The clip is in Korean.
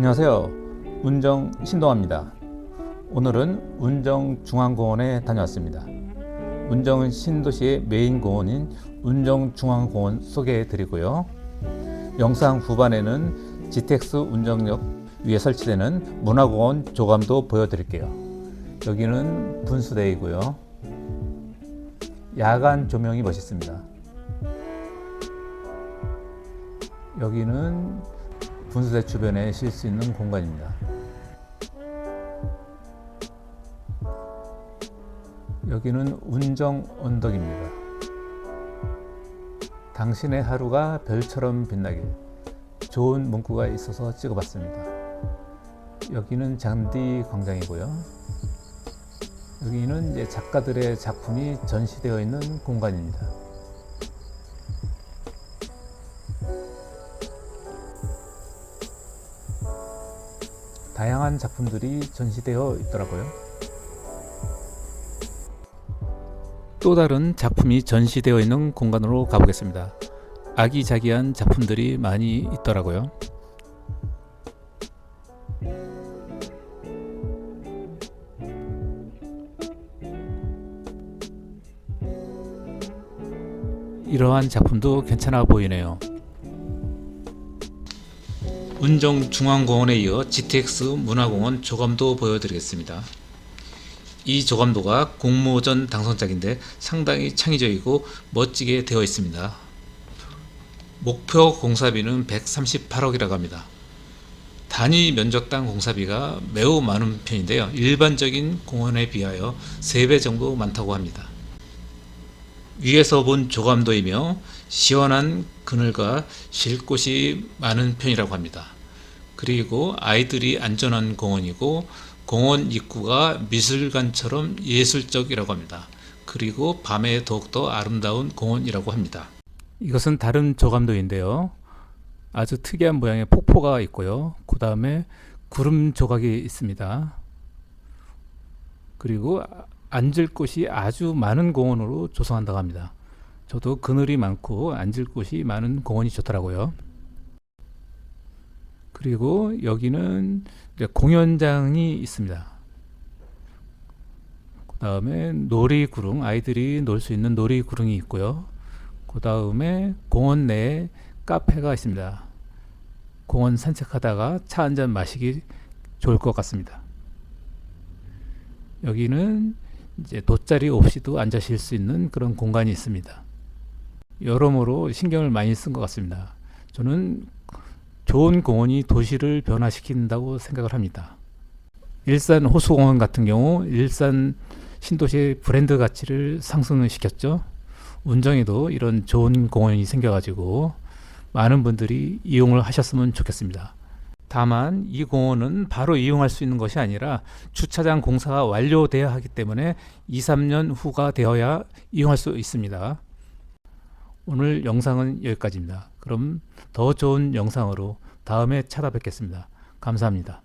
안녕하세요. 운정 신동아입니다. 오늘은 운정 중앙공원에 다녀왔습니다. 운정은 신도시의 메인 공원인 운정 중앙공원 소개해 드리고요. 영상 후반에는 GTX 운정역 위에 설치되는 문화공원 조감도 보여드릴게요. 여기는 분수대이고요. 야간 조명이 멋있습니다. 여기는 분수대 주변에 쉴 수 있는 공간입니다. 여기는 운정 언덕입니다. 당신의 하루가 별처럼 빛나길 좋은 문구가 있어서 찍어봤습니다. 여기는 잔디 광장이고요. 여기는 작가들의 작품이 전시되어 있는 공간입니다. 다양한 작품들이 전시되어 있더라고요. 또 다른 작품이 전시되어 있는 공간으로 가보겠습니다. 아기자기한 작품들이 많이 있더라고요. 이러한 작품도 괜찮아 보이네요. 운정 중앙공원에 이어 GTX 문화공원 조감도 보여드리겠습니다. 이 조감도가 공모전 당선작인데 상당히 창의적이고 멋지게 되어 있습니다. 목표 공사비는 138억이라고 합니다. 단위 면적당 공사비가 매우 많은 편인데요. 일반적인 공원에 비하여 3배 정도 많다고 합니다. 위에서 본 조감도이며 시원한 그늘과 쉴 곳이 많은 편이라고 합니다. 그리고 아이들이 안전한 공원이고 공원 입구가 미술관처럼 예술적이라고 합니다. 그리고 밤에 더욱더 아름다운 공원이라고 합니다. 이것은 다른 조감도인데요. 아주 특이한 모양의 폭포가 있고요. 그 다음에 구름 조각이 있습니다. 그리고 앉을 곳이 아주 많은 공원으로 조성한다고 합니다. 저도 그늘이 많고 앉을 곳이 많은 공원이 좋더라고요. 그리고 여기는 공연장이 있습니다. 그 다음에 놀이구릉, 아이들이 놀 수 있는 놀이구릉이 있고요. 그 다음에 공원 내에 카페가 있습니다. 공원 산책하다가 차 한 잔 마시기 좋을 것 같습니다. 여기는 이제 돗자리 없이도 쉴수 있는 그런 공간이 있습니다. 여러모로 신경을 많이 쓴 것 같습니다. 저는 좋은 공원이 도시를 변화시킨다고 생각을 합니다. 일산 호수공원 같은 경우 일산 신도시의 브랜드 가치를 상승을 시켰죠. 운정에도 이런 좋은 공원이 생겨가지고 많은 분들이 이용을 하셨으면 좋겠습니다. 다만 이 공원은 바로 이용할 수 있는 것이 아니라 주차장 공사가 완료되어야 하기 때문에 2, 3년 후가 되어야 이용할 수 있습니다. 오늘 영상은 여기까지입니다. 그럼 더 좋은 영상으로 다음에 찾아뵙겠습니다. 감사합니다.